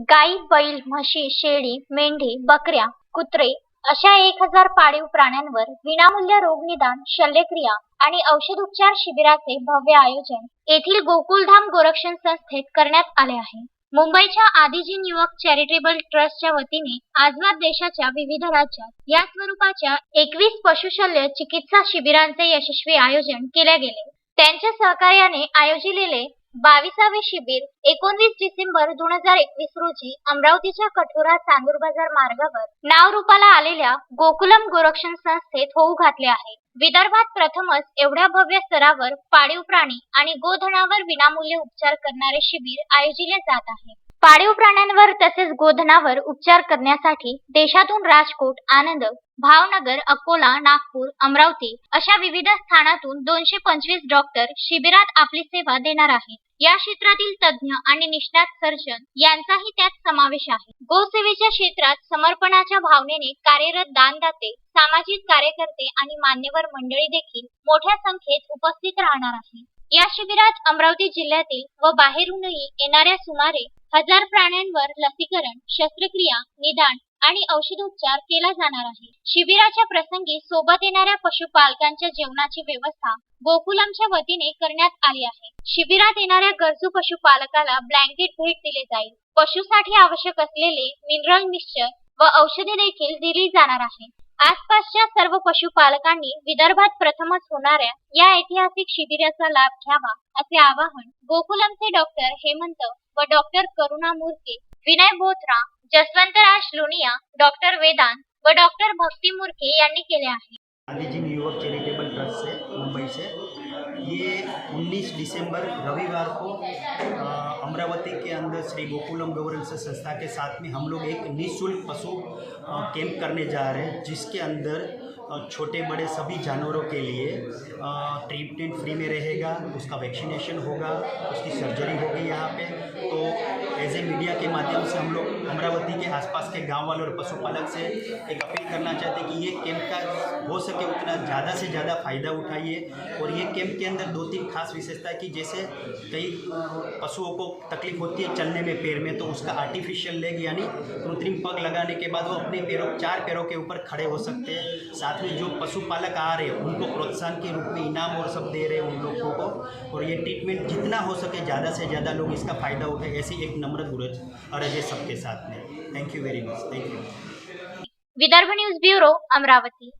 गाई बैल म्हशी शेळी मेंढी बकऱ्या कुत्रे अशा एक हजार पाळीव प्राण्यांवर विनामूल्य रोगनिदान शल्यक्रिया आणि औषधोपचार शिबिराचे भव्य आयोजन येथील गोकुलधाम गोरक्षण संस्थेत करण्यात आले आहे. मुंबईच्या आदिजीन युवक चॅरिटेबल ट्रस्टच्या वतीने आजवर देशाच्या विविध राज्यात या स्वरूपाच्या एकवीस पशुशल्य चिकित्सा शिबिरांचे यशस्वी आयोजन केले गेले. त्यांच्या सहकार्याने आयोजिलेले बावीसावे शिबिर एकोणवीस डिसेंबर दोन हजार एकवीस रोजी अमरावतीच्या कठोरा चांदूर बाजार मार्गावर नाव रूपाला आलेल्या गोकुलम गोरक्षण संस्थेत होऊ घातले आहे. विदर्भात प्रथमच एवढ्या भव्य स्तरावर पाळीव प्राणी आणि गोधनावर विनामूल्य उपचार करणारे शिबिर आयोजिले जात आहे. पाळीव प्राण्यांवर तसेच गोधनावर उपचार करण्यासाठी देशातून राजकोट आनंद भावनगर अकोला नागपूर अमरावती अशा विविध स्थानातून दोनशे पंचवीस डॉक्टर शिबिरात आपली सेवा देणार आहेत. या क्षेत्रातील तज्ज्ञ आणि निष्णात सर्जन यांचाही त्यात समावेश आहे. गोसेवेच्या क्षेत्रात समर्पणाच्या भावनेने कार्यरत दानदाते सामाजिक कार्यकर्ते आणि मान्यवर मंडळी देखील मोठ्या संख्येत उपस्थित राहणार आहे या शिबिरात अमरावती जिल्ह्यातील व बाहेरूनही येणाऱ्या सुमारे हजार प्राण्यांवर लसीकरण शस्त्रक्रिया निदान आणि औषधोपचार केला जाणार आहे. शिबिराच्या प्रसंगी सोबत येणाऱ्या पशुपालकांच्या जेवणाची व्यवस्था गोकुलमच्या वतीने करण्यात आली आहे. शिबिरात येणाऱ्या गरजू पशुपालकाला ब्लँकेट भेट दिले जाईल. पशुसाठी आवश्यक असलेले मिनरल मिक्सचर व औषधे देखील दिली जाणार आहे. आसपासच्या सर्व पशुपालकांनी विदर्भात प्रथमच होणाऱ्या या ऐतिहासिक शिबिराचा लाभ घ्यावा असे आवाहन गोकुलमचे डॉक्टर हेमंत व डॉक्टर करुणा मूर्के विनय बोथरा जसवंतराज लोनिया डॉक्टर वेदांत व डॉक्टर भक्ती मूर्खे यांनी केले आहे. Gandhiji New York charitable trust से मुंबई से ये 19 दिसंबर रविवार को अमरावती के अंदर श्री गोकुलम गवर्नेंस संस्था के साथ में हम लोग एक निःशुल्क पशु कैंप करने जा रहे हैं, जिसके अंदर छोटे बड़े सभी जानवरों के लिए ट्रीटमेंट फ्री में रहेगा, उसका वैक्सीनेशन होगा, उसकी सर्जरी होगी यहाँ पे। तो एज ए मीडिया के माध्यम से हम लोग अमरावती के आसपास के गाँव वाले और पशुपालक से एक अपील करना चाहते हैं कि ये कैंप का हो सके उतना ज़्यादा से ज़्यादा फ़ायदा उठाइए। और ये कैंप के अंदर दो तीन खास विशेषता कि जैसे कई पशुओं को तकलीफ़ होती है चलने में, पैर में तो उसका आर्टिफिशियल लेग यानी कृत्रिम पग लगाने के बाद वो अपने पैरों, चार पैरों के ऊपर खड़े हो सकते हैं। साथ में जो पशुपालक आ रहे हैं, उनको प्रोत्साहन के रूप में इनाम और सब दे रहे हैं उन लोगों को। और ये ट्रीटमेंट जितना हो सके ज़्यादा से ज़्यादा लोग इसका फ़ायदा उठाए, ऐसी एक नम्र गुरज अर्ज़ है सबके साथ में। Thank you very much thank you Vidarbha news bureau Amravati.